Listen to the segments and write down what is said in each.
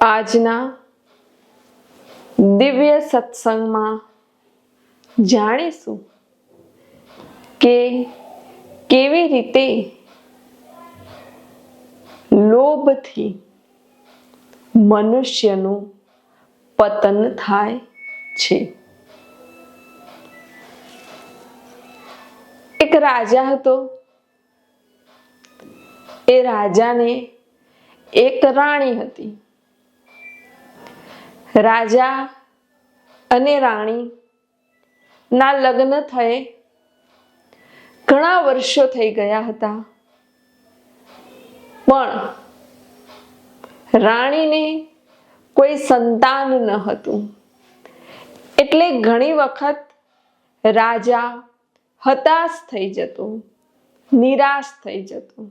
આજના દિવ્ય સત્સંગમાં જાણીશું કે કેવી રીતે લોભથી મનુષ્યનું પતન થાય છે. એક રાજા હતો. એ રાજાને એક રાણી હતી. રાજા અને રાણી ના લગ્ન થયે ઘણા વર્ષો થઈ ગયા હતા. પણ રાણીને કોઈ સંતાન ન હતું. એટલે ઘણી વખત રાજા હતાશ થઈ જતો, નિરાશ થઈ જતો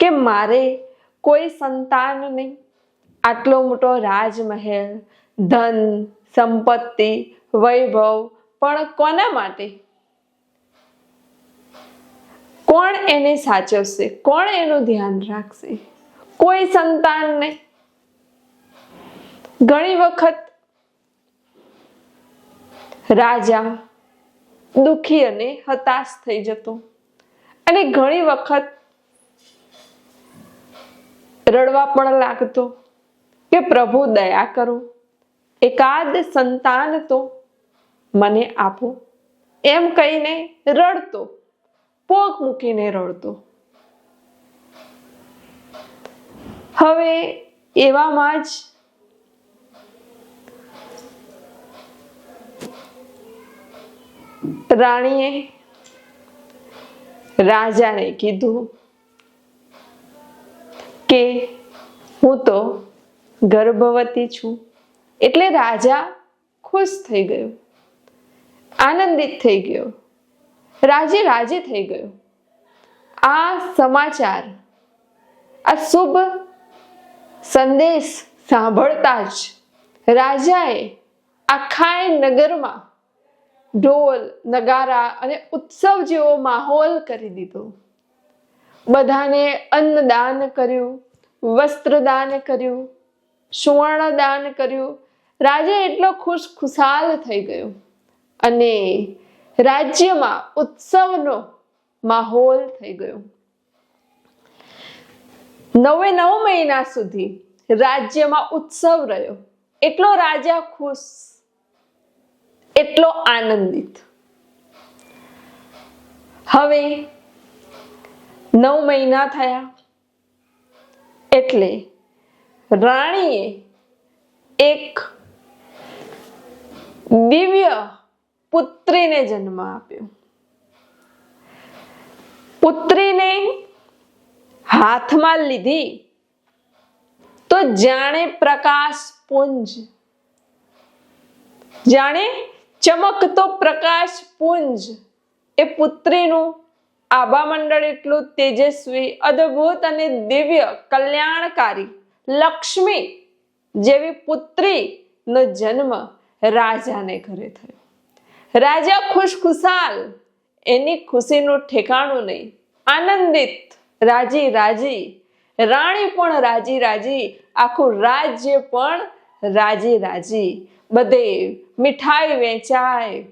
કે મારે કોઈ સંતાન નહીં. આટલો મોટો રાજમહેલ, ધન, સંપત્તિ, વૈભવ, પણ કોના માટે? કોણ એને સાચવશે? કોણ એનું ધ્યાન રાખશે? કોઈ સંતાન નહીં. ઘણી વખત રાજા દુખી અને હતાશ થઈ જતો. અને ઘણી વખત રડવા પણ લાગતો. કે પ્રભુ દયા કરો. એકાદ સંતાન તો મને આપો. એમ કહીને રડતો, પોક મૂકીને રડતો. હવે એવામાં જ રાણીએ રાજાને કીધું કે હું તો ગર્ભવતી છું. એટલે રાજા ખુશ થઈ ગયો. આનંદિત થઈ ગયો. રાજી રાજી થઈ ગયો. આ સમાચાર, આ શુભ સંદેશ સાંભળતા જ રાજાએ આખાય નગરમાં ઢોલ, નગારા અને ઉત્સવ જેવો માહોલ કરી દીધો. બધાને અન્નદાન કર્યું, વસ્ત્રદાન કર્યું સુવર્ણ દાન કર્યું. રાજા એટલો ખુશ ખુશાલ થઈ ગયો. અને રાજ્યમાં ઉત્સવનો માહોલ થઈ ગયો. નવે નવ મહિના સુધી રાજ્યમાં ઉત્સવ રહ્યો. એટલો રાજા ખુશ, એટલો આનંદિત. હવે નવ મહિના થયા. એટલે રાણીએ એક દિવ્ય પુત્રીને જન્મ આપ્યો. પુત્રીને હાથમાં લીધી તો જાણે પ્રકાશ પુંજ. જાણે ચમકતો પ્રકાશ પુંજ. એ પુત્રીનું આભા મંડળ એટલું તેજસ્વી, અદ્ભુત અને દિવ્ય, કલ્યાણકારી લક્ષ્મી જેવી પુત્રીનો જન્મ રાજાને ઘરે થયો. રાજા ખુશ ખુશાલ એની ખુશીનું ઠેકાણું નહીં, આનંદિત, રાજી રાજી, રાણી પણ રાજી રાજી, આખું રાજ્ય પણ રાજી રાજી, બધે મીઠાઈ વેચાય,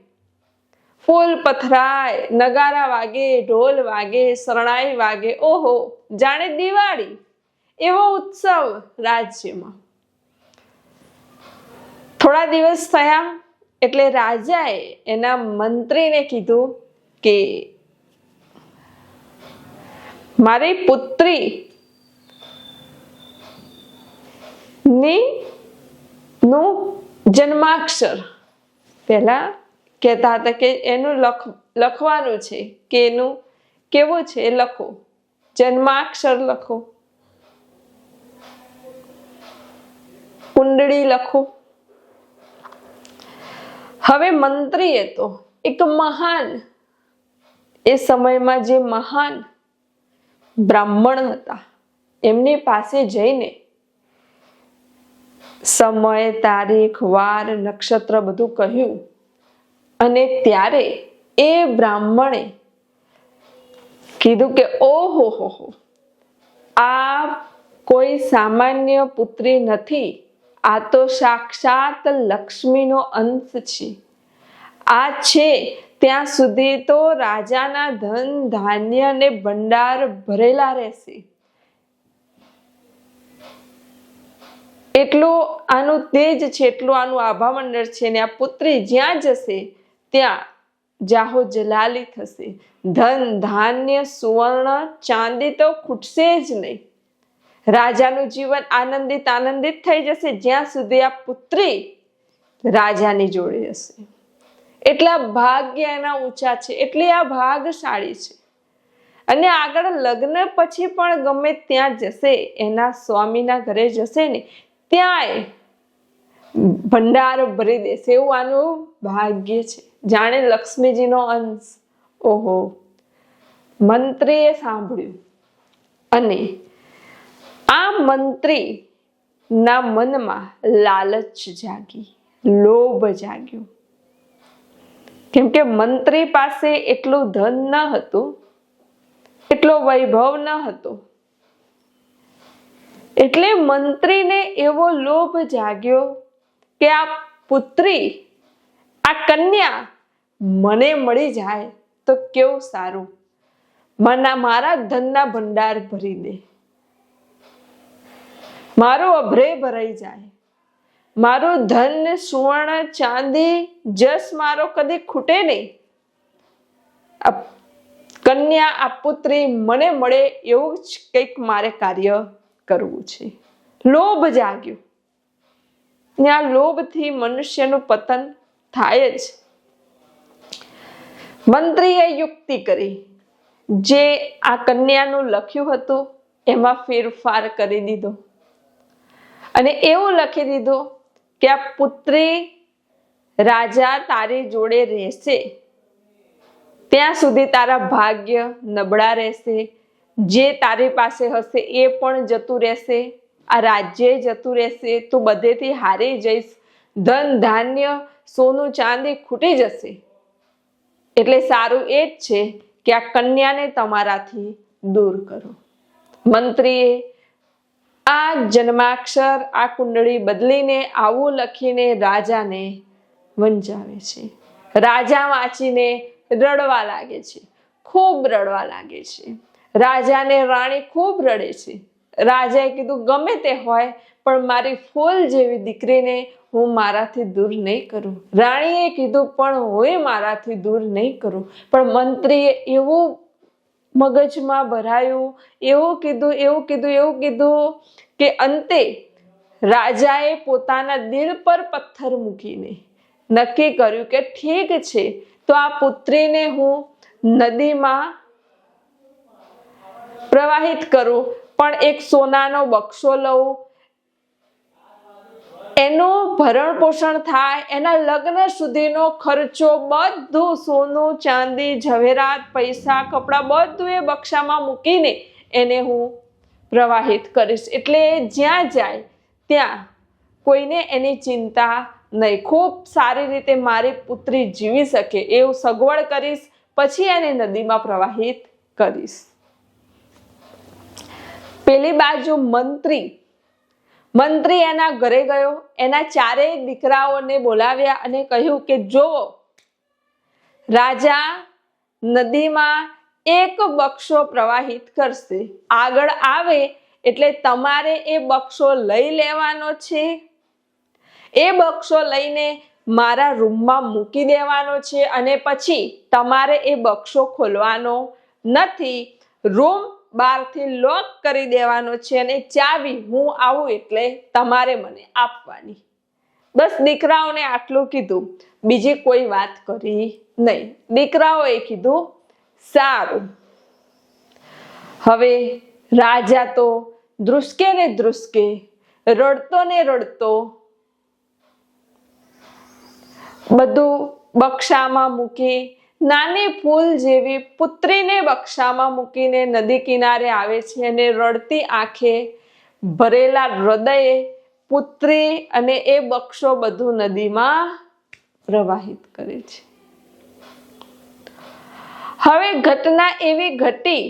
ફૂલ પથરાય, નગારા વાગે, ઢોલ વાગે, શરણાઈ વાગે, ઓહો, જાણે દિવાળી. એવો ઉત્સવ રાજ્યમાં. થોડા દિવસ થયા એટલે રાજાએ એના મંત્રીને કીધું કે, મારી પુત્રી ની નું જન્માક્ષર. પહેલા કહેતા હતા કે એનું લખ, લખવાનું છે કે એનું કેવું છે એ લખો. જન્માક્ષર લખો. કુંડળી લખો. હવે મંત્રીએ તો એક મહાન, એ સમયમાં જે મહાન બ્રાહ્મણ હતા, એમની પાસે જઈને સમય, તારીખ, વાર, નક્ષત્ર બધું કહ્યું. અને ત્યારે એ બ્રાહ્મણે કીધું કે, ઓહો, હો આ કોઈ સામાન્ય પુત્રી નથી. આ તો સાક્ષાત લક્ષ્મીનો અંત છે. આ છે ત્યાં સુધી તો રાજાના ધન, ધાન્ય ને ભંડાર ભરેલા રહેશે. એટલું, આનું તેજ છે, એટલું આનું આભા મંડળ છે ને આ પુત્રી જ્યાં જશે, ત્યાં જાહો જલાલી થશે. ધન, ધાન્ય, સુવર્ણ, ચાંદી તો ખૂટશે જ નહીં. રાજાનું જીવન આનંદિત આનંદિત થઈ જશે. જ્યાં સુધી આ પુત્રી રાજાની જોડે હશે. એટલા ભાગ્ય એના ઊંચા છે. એટલી આ ભાગશાળી છે. અને આગળ લગ્ન પછી પણ ગમે ત્યાં જશે, એના સ્વામીના ઘરે જશે ને, ત્યાંય ભંડાર ભરી દેશે. એવું આનું ભાગ્ય છે. જાણે લક્ષ્મીજીનો અંશ. ઓહો. મંત્રીએ સાંભળ્યું. અને આ મંત્રી ના મનમાં લાલચ જાગી, લોભ જાગ્યો. કેમ કે મંત્રી પાસે એટલું ધન ન હતું, એટલો વૈભવ ન હતો. એટલે મંત્રીને એવો લોભ જાગ્યો કે આ પુત્રી, આ કન્યા મને મળી જાય તો કેવું સારું? મારા ધનના ભંડાર ભરી દે. મારો અભરે ભરાઈ જાય. મારું ધન, સુવર્ણ, ચાંદી, જસ મારો કદી ખૂટે નહીં. કન્યા, આ પુત્રી મને મળે એવું જ કંઈક મારે કાર્ય કરવું છે. લોભ જાગ્યો. આ લોભથી મનુષ્યનું પતન થાય જ. મંત્રીએ યુક્તિ કરી. જે આ કન્યાનું લખ્યું હતું, એમાં ફેરફાર કરી દીધો. અને એવું લખી દીધું કે આ પુત્રી રાજા તારી જોડે રહેશે. ત્યાં સુધી તારા ભાગ્ય નબળા રહેશે. જે તારી પાસે હશે એ પણ જતું રહેશે. આ રાજ્ય જતું રહેશે. તું બધેથી હારી જઈશ. ધન ધાન્ય સોનું ચાંદી ખૂટી જશે. એટલે સારું એ જ છે કે આ કન્યાને તમારાથી દૂર કરો. મંત્રીએ આ જન્માક્ષર, આ કુંડળી બદલીને આવું લખીને રાજાને વંચાવે છે. રાજા વાંચીને રડવા લાગે છે. ખૂબ રડવા લાગે છે. રાજાને રાણી ખૂબ રડે છે. રાજાએ કીધું, ગમે તે હોય, પણ મારી ફૂલ જેવી દીકરીને હું મારાથી દૂર નહીં કરું. રાણીએ કીધું, પણ હું મારાથી દૂર નહીં કરું. પણ મંત્રીએ એવું મગજમાં ભરાયું. એવું કીધું એવું કીધું એવું કીધું કે અંતે રાજાએ પોતાના દિલ પર પથ્થર મૂકીને નક્કી કર્યું કે ઠીક છે, તો આ પુત્રીને હું નદીમાં પ્રવાહિત કરું, પણ એક સોનાનો બક્સો લઉં એનું ભરણ પોષણ થાય, એના લગ્ન સુધીનો ખર્ચો બધું સોનું, ચાંદી, ઝવેરાત, પૈસા, કપડાં બધું એ બક્ષામાં મૂકીને એને હું પ્રવાહિત કરીશ. એટલે જ્યાં જાય ત્યાં કોઈને એની ચિંતા નહીં. ખૂબ સારી રીતે મારી પુત્રી જીવી શકે એવું સગવડ કરીશ, પછી એને નદીમાં પ્રવાહિત કરીશ. પેલી બાજુ મંત્રી મંત્રી એના ઘરે ગયો, એના ચારેય દીકરાઓને બોલાવ્યા અને કહ્યું કે, જો, રાજા નદીમાં એક બક્ષો પ્રવાહિત કરશે. આગળ આવે એટલે તમારે એ બક્ષો લઈ લેવાનો છે. એ બક્ષો લઈને મારા રૂમમાં મૂકી દેવાનો છે અને પછી તમારે એ બક્ષો ખોલવાનો નથી. રૂમ બહારથી લોક કરી દેવાનો છે અને ચાવી હું આવું એટલે તમારે મને આપવાની. બસ દીકરાઓને આટલું કીધું. બીજી કોઈ વાત કરી નહીં. દીકરાઓએ કીધું, સારું. હવે રાજા તો ધ્રુસકે ને ધ્રુસકે, રડતો ને રડતો બધું બક્ષામાં મૂકી નાની ફૂલ જેવી પુત્રીને બક્ષામાં મૂકીને નદી કિનારે આવે છે અને રડતી આંખે ભરેલા હૃદયે પુત્રી અને એ બક્ષો બધું નદીમાં પ્રવાહિત કરે છે. હવે ઘટના એવી ઘટી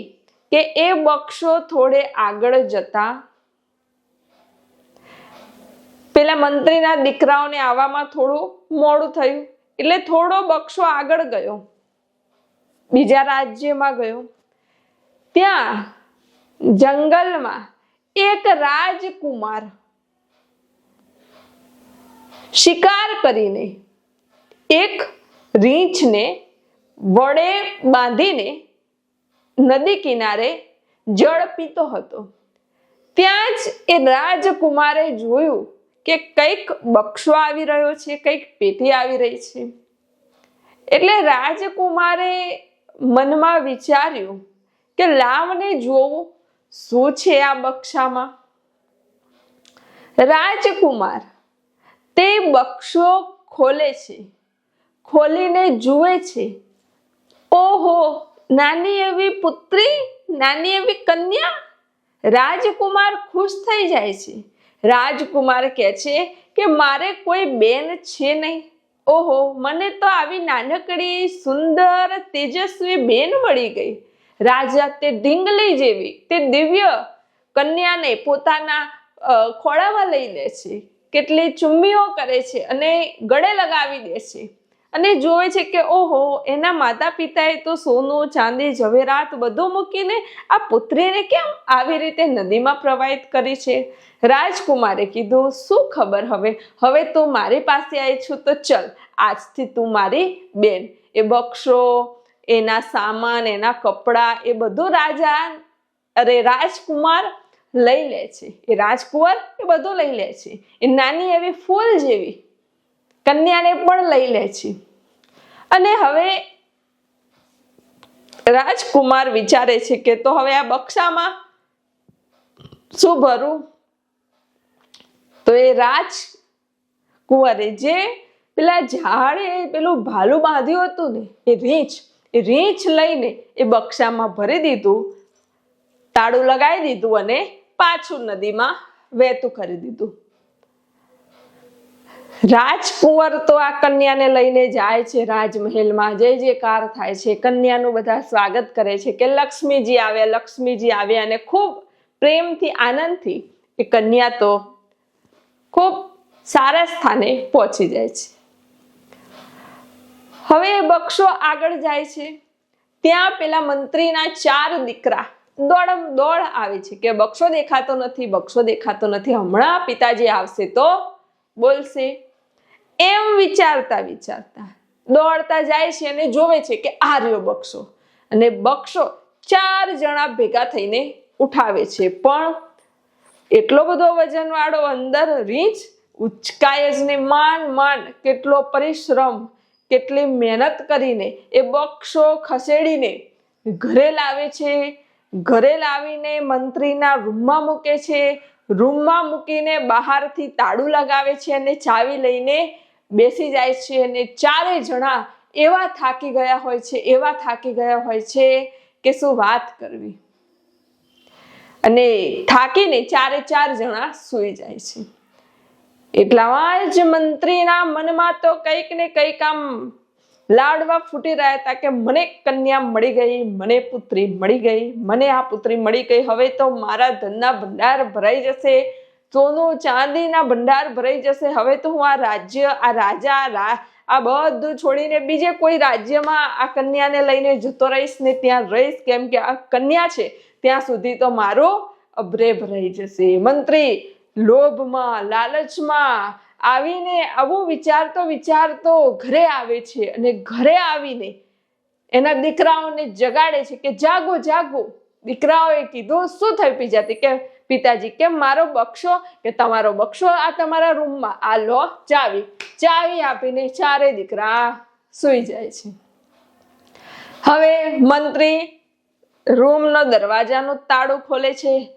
કે એ બક્ષો થોડે આગળ જતા પેલા મંત્રીના દીકરાઓને આવવામાં થોડું મોડું થયું, એટલે થોડો બક્ષો આગળ ગયો. બીજા રાજ્યમાં ગયો. ત્યાં જંગલમાં એક રાજકુમાર શિકાર કરીને એક રીંછને વડે બાંધીને નદી કિનારે જળ પીતો હતો. ત્યાં જ એ રાજકુમારે જોયું કે કંઈક બક્ષો આવી રહ્યો છે, કંઈક પેટી આવી રહી છે. એટલે રાજકુમારે મનમાં વિચાર્યું કે લાવને જોવું શું છે આ બક્ષામાં? રાજકુમાર, તે બક્ષો ખોલે છે, ખોલીને જુએ છે. ઓહો, નાની એવી પુત્રી, નાની એવી કન્યા? રાજકુમાર ખુશ થઈ જાય છે. રાજકુમાર કહે છે કે મારે કોઈ બેન છે નહીં. ઓહો, મને તો આવી નાનકડી સુંદર, તેજસ્વી બેન મળી ગઈ. રાજા તે ઢીંગલી જેવી, તે દિવ્ય કન્યાને પોતાના ખોળામાં લઈ લે છે. કેટલી ચુમ્મીઓ કરે છે અને ગળે લગાવી દે છે. અને જોવે છે કે, ઓહો, એના માતા પિતાએ તો સોનું, ચાંદી, ઝવેરાત બધું મૂકીને આ પુત્રીને કેમ આવી રીતે નદીમાં પ્રવાહિત કરી છે? રાજકુમારે કીધું, શું ખબર હવે? હવે તું મારી પાસે આવી છું, તો ચલ, આજથી તું મારી બેન. એ બક્ષો, એના સામાન, એના કપડાં, એ બધું રાજા, અરે રાજકુમાર લઈ લે છે. એ રાજકુમાર એ બધું લઈ લે છે. એ નાની એવી ફૂલ જેવી કન્યાને પણ લઈ લે છે. અને હવે રાજકુમાર વિચારે છે કે તો હવે આ બક્ષામાં શું ભરું? તો એ રાજ કુંવરે જે પેલા ઝાડે પેલું ભાલું બાંધ્યું હતું ને, એ રીંછ એ રીંછ લઈને એ બક્ષામાં ભરી દીધું, તાળું લગાવી દીધું અને પાછું નદીમાં વહેતું કરી દીધું. રાજકુંવર તો આ કન્યાને લઈને જાય છે રાજમહેલમાં. જય જયકાર થાય છે. કન્યાનું બધા સ્વાગત કરે છે કે લક્ષ્મીજી આવ્યા લક્ષ્મીજી આવ્યા અને ખૂબ પ્રેમથી, આનંદથી એ કન્યા તો ખૂબ સારા સ્થાને પહોંચી જાય છે. હવે બક્ષો આગળ જાય છે. ત્યાં પેલા મંત્રીના ચાર દીકરા દોડમ દોડ આવે છે કે બક્ષો દેખાતો નથી, બક્ષો દેખાતો નથી. હમણાં પિતાજી આવશે તો બોલશે. એમ વિચારતા વિચારતા દોડતા જાય છે અને જોવે છે કે આર્યો બક્ષો. અને બક્ષો ચાર જણા ભેગા થઈને ઉઠાવે છે. પણ એટલો બધો વજનવાળો અંદર રીંછ ઉચકાય જ ને માંડ માંડ કેટલો પરિશ્રમ, કેટલી મહેનત કરીને એ બક્ષો ખસેડીને ઘરે લાવે છે. ઘરે લાવીને મંત્રીના રૂમમાં મૂકે છે. રૂમમાં મૂકીને બહારથી તાળું લગાવે છે અને ચાવી લઈને બેસી જાય છે અને ચારે જણા એવા થાકી ગયા હોય છે, એવા થાકી ગયા હોય છે કે શું વાત કરવી? અને થાકીને ચારે ચાર જણા સૂઈ જાય છે. એટલામાં જ મંત્રીના મનમાં તો કંઈક ને કંઈક આમ લાડવા ફૂટી રહ્યા હતા કે મને કન્યા મળી ગઈ, મને પુત્રી મળી ગઈ, મને આ પુત્રી મળી ગઈ, હવે તો મારા ધનના ભંડાર ભરાઈ જશે સોનું ચાંદીના ભંડાર ભરાઈ જશે. હવે તો હું આ રાજ્ય, આ રાજા આ બધું છોડીને બીજે કોઈ રાજ્યમાં આ કન્યાને લઈને જતો રહીશ ને ત્યાં રહીશ? કેમ કે આ કન્યા છે, ત્યાં સુધી તો મારો અભરે ભરાઈ જશે. મંત્રી, લોભમાં, લાલચમાં આવીને આવું વિચારતો વિચારતો ઘરે આવે છે અને ઘરે આવીને એના દીકરાઓને જગાડે છે કે જાગો જાગો. દીકરાઓએ કીધું, શું થયું પિતાજી કે પિતાજી, કેમ મારો બક્ષો? કે તમારો બક્ષો આ તમારા રૂમમાં. આ લો, ચાવી. ચાવી આપીને ચારે દીકરા સૂઈ જાય છે. હવે મંત્રી રૂમનો દરવાજાનું તાળું ખોલે છે,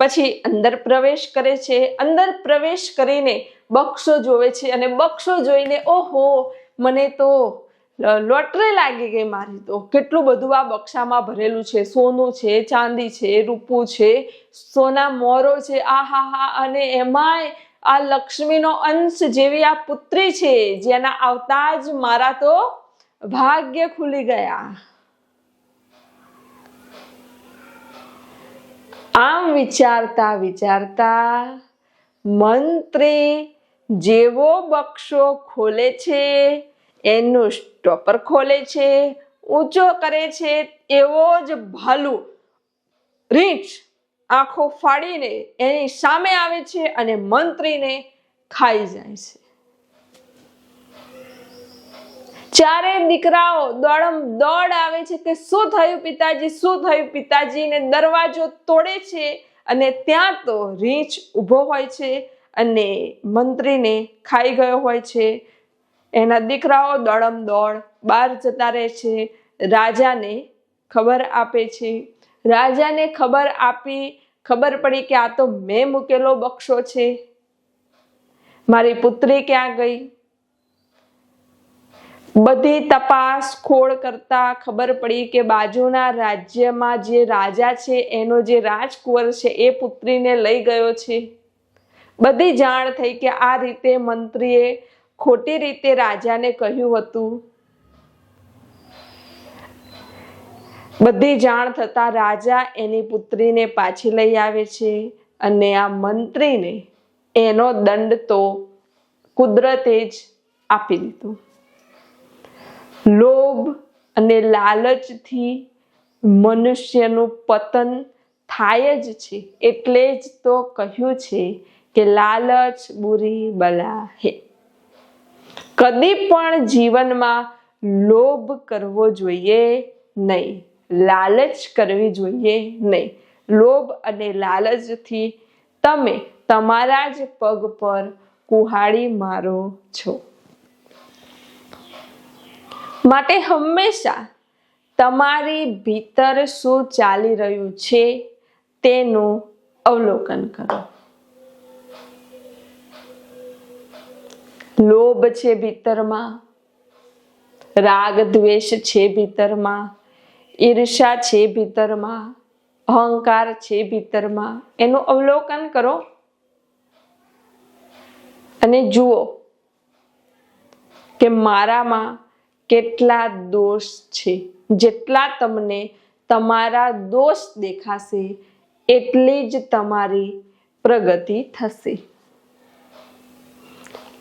પછી અંદર પ્રવેશ કરે છે. અંદર પ્રવેશ કરીને બક્ષો જોવે છે અને બક્ષો જોઈને, ઓહો, મને તો લોટરી લાગી ગઈ મારી તો. કેટલું બધું આ બક્ષામાં ભરેલું છે. સોનું છે, ચાંદી છે, રૂપું છે, સોના મોરો છે, આ હા હા અને એમાંય આ લક્ષ્મીનો અંશ જેવી આ પુત્રી છે, જેના આવતા જ મારા તો ભાગ્ય ખુલી ગયા. આમ વિચારતા વિચારતા મંત્રી જેવો બક્ષો ખોલે છે. એનું સ્ટોપર ખોલે છે, ઊંચો કરે છે, એવો જ ભાલુ રીંછ આંખો ફાડીને એની સામે આવે છે અને મંત્રીને ખાઈ જાય છે. ચારે દીકરાઓ દોડમ દોડ આવે છે કે શું થયું પિતાજી, શું થયું પિતાજીને દરવાજો તોડે છે અને ત્યાં તો રીંછ ઊભો હોય છે અને મંત્રીને ખાઈ ગયો હોય છે. એના દીકરાઓ દોડમ દોડ બહાર જતા રહે છે. રાજાને ખબર આપે છે. રાજાને ખબર આપી ખબર પડી કે આ તો મેં મૂકેલો બક્ષો છે. મારી પુત્રી ક્યાં ગઈ? બધી તપાસ ખોળ કરતા ખબર પડી કે બાજુના રાજ્યમાં જે રાજા છે, એનો જે રાજકુંવર છે, એ પુત્રીને લઈ ગયો છે. બધી જાણ થઈ કે આ રીતે મંત્રીએ ખોટી રીતે રાજાને કહ્યું હતું. બધી જાણ થતા રાજા એની પુત્રીને પાછી લઈ આવે છે અને આ મંત્રીને એનો દંડ તો કુદરતે જ આપી દીધો. લોભ અને લાલચથી મનુષ્યનું પતન થાય જ છે. એટલે જ તો કહ્યું છે કે લાલચ, બુરી, બલા, હે. કદી પણ જીવનમાં લોભ કરવો જોઈએ નહીં. લાલચ કરવી જોઈએ નહીં. લોભ અને લાલચથી તમે તમારા જ પગ પર કુહાડી મારો છો. માટે હંમેશા તમારી ભીતર શું ચાલી રહ્યું છે તેનું અવલોકન કરો. લોભ છે ભીતરમાં, રાગ દ્વેષ છે ભીતરમાં ઈર્ષા છે ભીતરમાં, અહંકાર છે ભીતરમાં. એનું અવલોકન કરો અને જુઓ કે મારામાં કેટલા દોષ છે. જેટલા તમને તમારા દોષ દેખાશે, એટલી જ તમારી પ્રગતિ થશે.